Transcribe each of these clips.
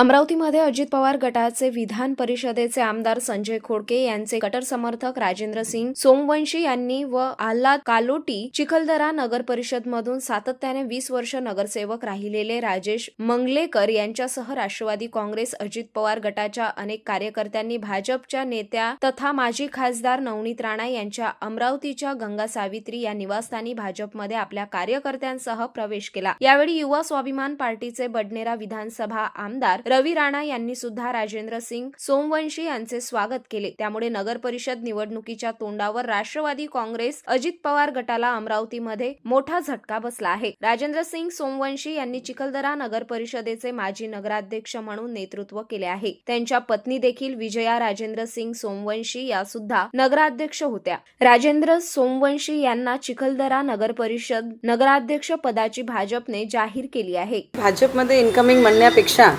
अमरावतीमध्ये अजित पवार गटाचे विधान परिषदेचे आमदार संजय खोडके यांचे कटर समर्थक राजेंद्र सिंग सोमवंशी यांनी व आल्हाद कालोटी चिखलदरा नगर परिषद मधून सातत्याने वीस वर्ष नगरसेवक राहिलेले राजेश मंगलेकर यांच्यासह राष्ट्रवादी काँग्रेस अजित पवार गटाच्या अनेक कार्यकर्त्यांनी भाजपच्या नेत्या तथा माजी खासदार नवनीत राणा यांच्या अमरावतीच्या गंगा सावित्री या निवासस्थानी भाजपमध्ये आपल्या कार्यकर्त्यांसह प्रवेश केला. यावेळी युवा स्वाभिमान पार्टीचे बडनेरा विधानसभा आमदार रवी राणा यांनी सुद्धा राजेंद्र सिंग सोमवंशी यांचे स्वागत केले. त्यामुळे नगर परिषद निवडणुकीच्या तोंडावर राष्ट्रवादी काँग्रेस अजित पवार गटाला अमरावतीमध्ये मोठा झटका बसला आहे. राजेंद्र सिंग सोमवंशी यांनी चिखलदरा नगर परिषदेचे माजी नगराध्यक्ष म्हणून नेतृत्व केले आहे. त्यांच्या पत्नी देखील विजया राजेंद्र सिंग सोमवंशी या सुद्धा नगराध्यक्ष होत्या. राजेंद्र सोमवंशी यांना चिखलदरा नगर परिषद नगराध्यक्ष पदाची भाजपने जाहीर केली आहे. भाजपमध्ये इन्कमिंग म्हणण्यापेक्षा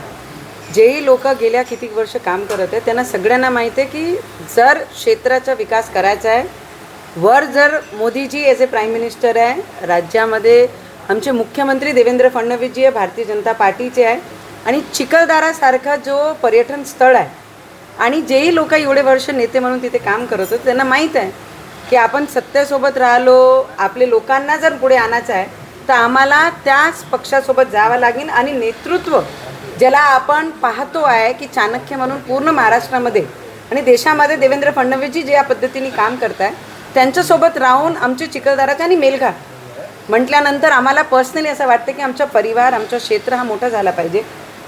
जेही लोक गेल्या कितीक वर्ष काम करत आहेत त्यांना सगळ्यांना माहिती आहे की जर क्षेत्राचा विकास करायचा आहे वर जर Modiji as a prime minister आहे राज्यामध्ये आमचे मुख्यमंत्री देवेंद्र फडणवीसजी आहे भारतीय जनता पार्टीचे आहे आणि चिखलदारासारखा जो पर्यटन स्थळ आहे आणि जेही लोक एवढे वर्ष नेते म्हणून तिथे काम करत होते त्यांना माहीत आहे की आपण सत्तेसोबत राहिलो आपले लोकांना जर पुढे आणायचं आहे तर आम्हाला त्याच पक्षासोबत जावं लागेल आणि नेतृत्व ज्याला आपण पाहतो आहे की चाणक्य म्हणून पूर्ण महाराष्ट्रामध्ये आणि देशामध्ये देवेंद्र फडणवीसजी जे या पद्धतीने काम करत आहे त्यांच्यासोबत राहून आमचे चिखलदाराच्यानी आणि मेलघाट म्हटल्यानंतर आम्हाला पर्सनली असं वाटतं की आमचा परिवार आमचं क्षेत्र हा मोठा झाला पाहिजे.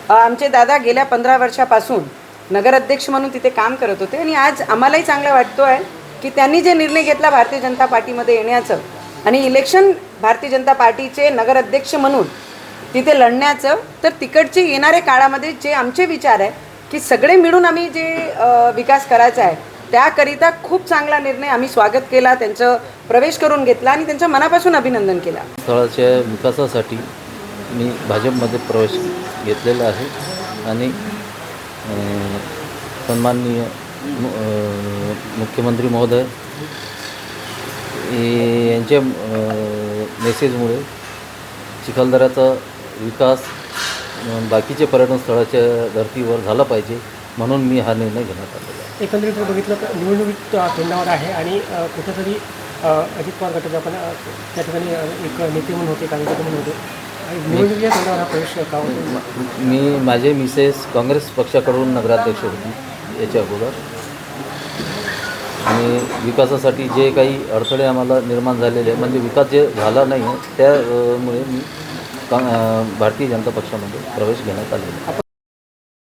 आमचे दादा गेल्या पंधरा वर्षापासून नगराध्यक्ष म्हणून तिथे काम करत होते आणि आज आम्हालाही चांगला वाटतो आहे की त्यांनी जे निर्णय घेतला भारतीय जनता पार्टीमध्ये येण्याचं आणि इलेक्शन भारतीय जनता पार्टीचे नगराध्यक्ष म्हणून तिथे लढण्याचं तर तिकडचे येणाऱ्या काळामध्ये जे आमचे विचार आहे की सगळे मिळून आम्ही जे विकास करायचा आहे त्याकरिता खूप चांगला निर्णय आम्ही स्वागत केला त्यांचं प्रवेश करून घेतला आणि त्यांच्या मनापासून अभिनंदन केला. स्थळाच्या विकासासाठी मी भाजपमध्ये प्रवेश घेतलेला आहे आणि सन्माननीय मुख्यमंत्री महोदय यांच्या मेसेजमुळे चिखलदऱ्याचा विकास बाकीचे पर्यटन स्थळाच्या धर्तीवर झाला पाहिजे म्हणून मी हा निर्णय घेण्यात आलेला आहे. एकंदरीत बघितलं तर निवडणुकीत तोंडावर आहे आणि कुठंतरी अजित पवार गटाचे आपण त्या ठिकाणी एक नेते म्हणून होते कार्यकर्ते म्हणून होते. निवडणुकीच्या तोंडावर हा प्रवेश का होतो मी माझे मिसेस काँग्रेस पक्षाकडून नगराध्यक्ष होती याच्या अगोदर. आणि विकासासाठी जे काही अडथळे आम्हाला निर्माण झालेले आहे म्हणजे विकास जे झाला नाही आहे त्यामुळे मी का भारतीय जनता पक्षामध्ये प्रवेश घेण्यात आलेला